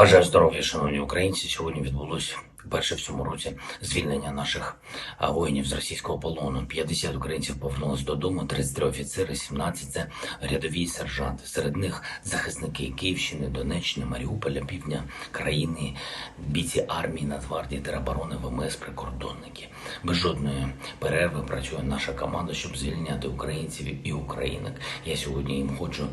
Бажаю здоров'я, шановні українці. Сьогодні відбулося перше в цьому році звільнення наших воїнів з російського полону. 50 українців повернулись додому, 33 офіцери, 17 – це рядові сержанти. Серед них захисники Київщини, Донеччини, Маріуполя, півдня країни, бійці армії, Нацгвардії, тероборони, ВМС, прикордонники. Без жодної перерви працює наша команда, щоб звільняти українців і українок. Я сьогодні їм хочу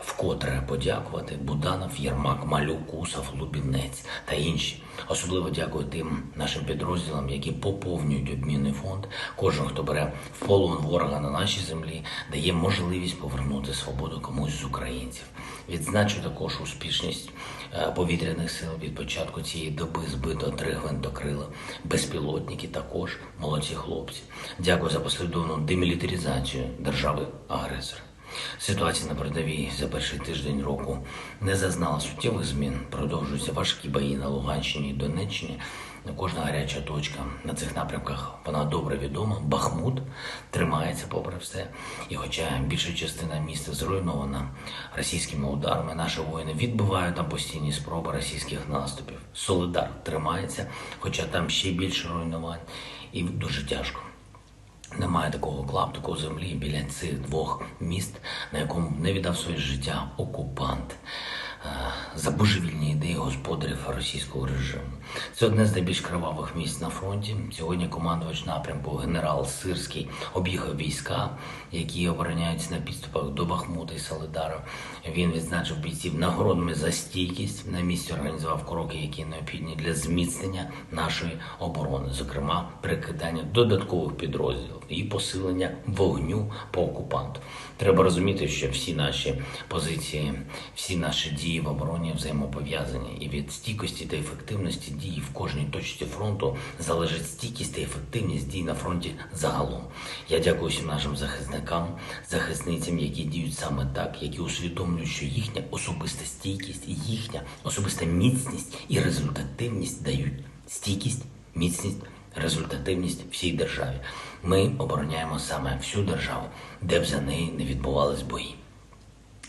вкотре подякувати Буданов, Єрмак, Малюк, Усов, Лубінець та інші. Особливо дякую тим нашим підрозділам, які поповнюють обмінний фонд. Кожен, хто бере в полон ворога на нашій землі, дає можливість повернути свободу комусь з українців. Відзначу також успішність е, повітряних сил від початку цієї доби збито три гвинтокрила, безпілотники також молодці хлопці. Дякую за послідовну демілітаризацію держави агресора. Ситуація на передовій за перший тиждень року не зазнала суттєвих змін. Продовжуються важкі бої на Луганщині і Донеччині. Кожна гаряча точка на цих напрямках вона добре відома. Бахмут тримається попри все. І хоча більша частина міста зруйнована російськими ударами, наші воїни відбивають там постійні спроби російських наступів. Солидар тримається, хоча там ще більше руйнувань, і дуже тяжко. Немає такого клаптику землі біля цих двох міст, на якому не віддав своє життя окупант за божевільні ідеї господарів російського режиму. Це одне з найбільш кривавих місць на фронті. Сьогодні командувач напрямку генерал Сирський об'їхав війська, які обороняються на підступах до Бахмута і Солидара. Він відзначив бійців нагородами за стійкість. На місці організував кроки, які необхідні для зміцнення нашої оборони, зокрема прикидання додаткових підрозділів і посилення вогню по окупанту. Треба розуміти, що всі наші позиції, всі наші дії в обороні взаємопов'язані, і від стійкості та ефективності дії в кожній точці фронту залежить стійкість та ефективність дій на фронті загалом. Я дякую всім нашим захисникам, захисницям, які діють саме так, які усвідомлюють, що їхня особиста стійкість, їхня особиста міцність і результативність дають стійкість, міцність результативність всій державі. Ми обороняємо саме всю державу, де б за неї не відбувались бої.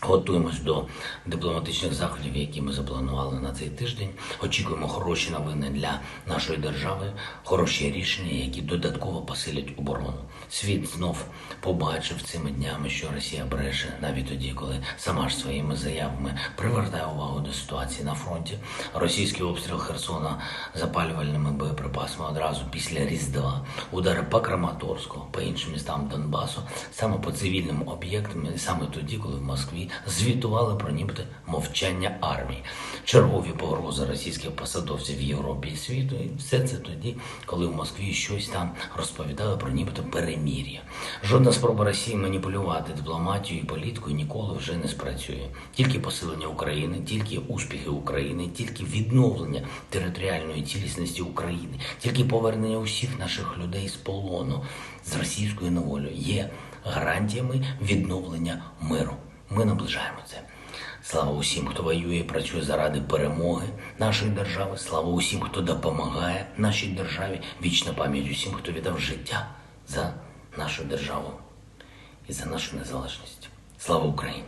Готуємось до дипломатичних заходів, які ми запланували на цей тиждень. Очікуємо хороші новини для нашої держави, хороші рішення, які додатково посилять оборону. Світ знов побачив цими днями, що Росія бреше навіть тоді, коли сама ж своїми заявами привертає увагу до ситуації на фронті. Російський обстріл Херсона запалювальними боєприпасами одразу після Різдва, удари по Краматорську, по іншим містам Донбасу, саме по цивільним об'єктам, саме тоді, коли в Москві звітували про нібито мовчання армії, чергові погрози російських посадовців в Європі і світу. І все це тоді, коли в Москві щось там розповідали про нібито перемір'я. Жодна спроба Росії маніпулювати дипломатією і політикою ніколи вже не спрацює. Тільки посилення України, тільки успіхи України, тільки відновлення територіальної цілісності України, тільки повернення усіх наших людей з полону з російською неволею є гарантіями відновлення миру. Ми наближаємо це. Слава усім, хто воює і працює заради перемоги нашої держави. Слава усім, хто допомагає нашій державі. Вічна пам'ять усім, хто віддав життя за нашу державу і за нашу незалежність. Слава Україні!